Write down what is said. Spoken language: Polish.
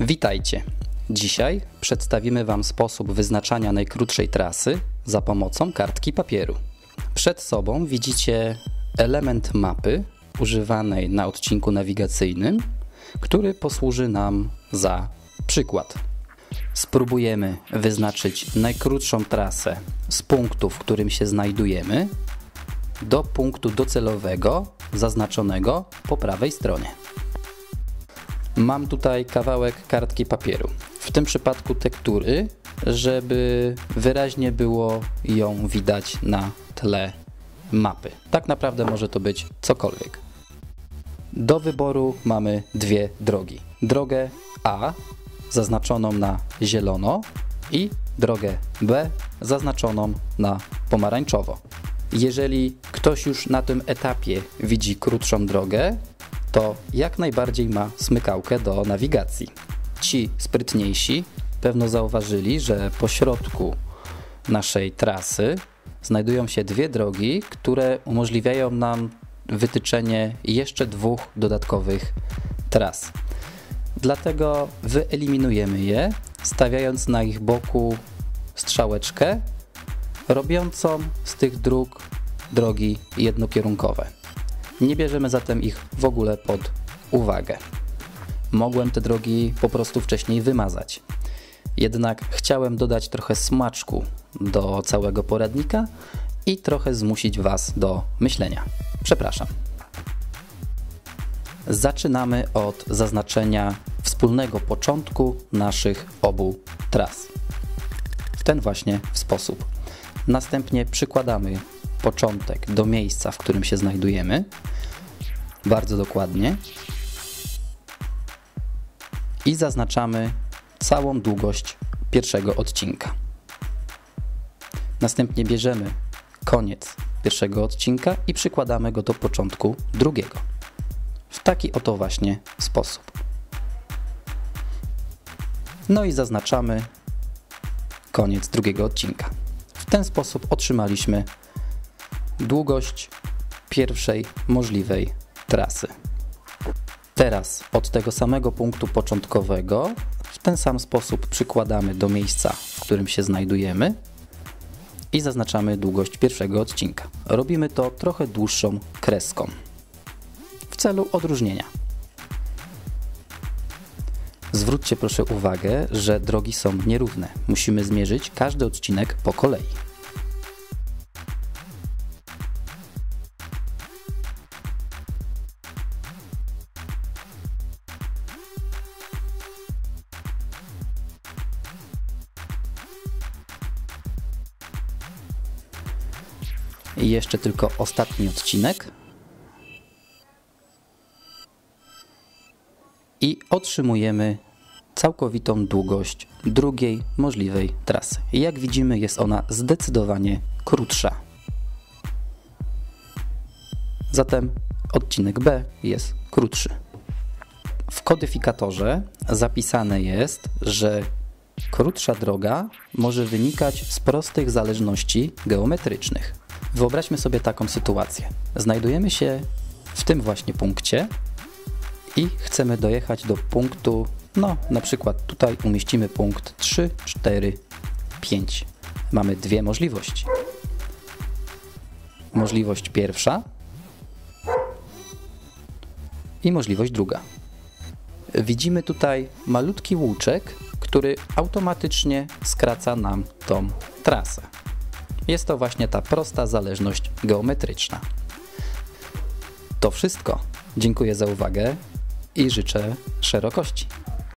Witajcie. Dzisiaj przedstawimy Wam sposób wyznaczania najkrótszej trasy za pomocą kartki papieru. Przed sobą widzicie element mapy używanej na odcinku nawigacyjnym, który posłuży nam za przykład. Spróbujemy wyznaczyć najkrótszą trasę z punktu, w którym się znajdujemy, do punktu docelowego zaznaczonego po prawej stronie. Mam tutaj kawałek kartki papieru. W tym przypadku tektury, żeby wyraźnie było ją widać na tle mapy. Tak naprawdę może to być cokolwiek. Do wyboru mamy dwie drogi. Drogę A zaznaczoną na zielono i drogę B zaznaczoną na pomarańczowo. Jeżeli ktoś już na tym etapie widzi krótszą drogę, to jak najbardziej ma smykałkę do nawigacji. Ci sprytniejsi pewno zauważyli, że po środku naszej trasy znajdują się dwie drogi, które umożliwiają nam wytyczenie jeszcze dwóch dodatkowych tras. Dlatego wyeliminujemy je, stawiając na ich boku strzałeczkę, robiącą z tych dróg drogi jednokierunkowe. Nie bierzemy zatem ich w ogóle pod uwagę. Mogłem te drogi po prostu wcześniej wymazać. Jednak chciałem dodać trochę smaczku do całego poradnika i trochę zmusić Was do myślenia. Przepraszam. Zaczynamy od zaznaczenia wspólnego początku naszych obu tras. W ten właśnie sposób. Następnie przykładamy początek do miejsca, w którym się znajdujemy, bardzo dokładnie i zaznaczamy całą długość pierwszego odcinka. Następnie bierzemy koniec pierwszego odcinka i przykładamy go do początku drugiego. W taki oto właśnie sposób. No i zaznaczamy koniec drugiego odcinka. W ten sposób otrzymaliśmy długość pierwszej możliwej trasy. Teraz od tego samego punktu początkowego w ten sam sposób przykładamy do miejsca, w którym się znajdujemy i zaznaczamy długość pierwszego odcinka. Robimy to trochę dłuższą kreską w celu odróżnienia. Zwróćcie proszę uwagę, że drogi są nierówne. Musimy zmierzyć każdy odcinek po kolei. I jeszcze tylko ostatni odcinek. I otrzymujemy całkowitą długość drugiej możliwej trasy. Jak widzimy jest ona zdecydowanie krótsza. Zatem odcinek B jest krótszy. W kodyfikatorze zapisane jest, że krótsza droga może wynikać z prostych zależności geometrycznych. Wyobraźmy sobie taką sytuację. Znajdujemy się w tym właśnie punkcie i chcemy dojechać do punktu, no na przykład tutaj umieścimy punkt 3, 4, 5. Mamy dwie możliwości. Możliwość pierwsza i możliwość druga. Widzimy tutaj malutki łuczek, który automatycznie skraca nam tą trasę. Jest to właśnie ta prosta zależność geometryczna. To wszystko. Dziękuję za uwagę i życzę szerokości.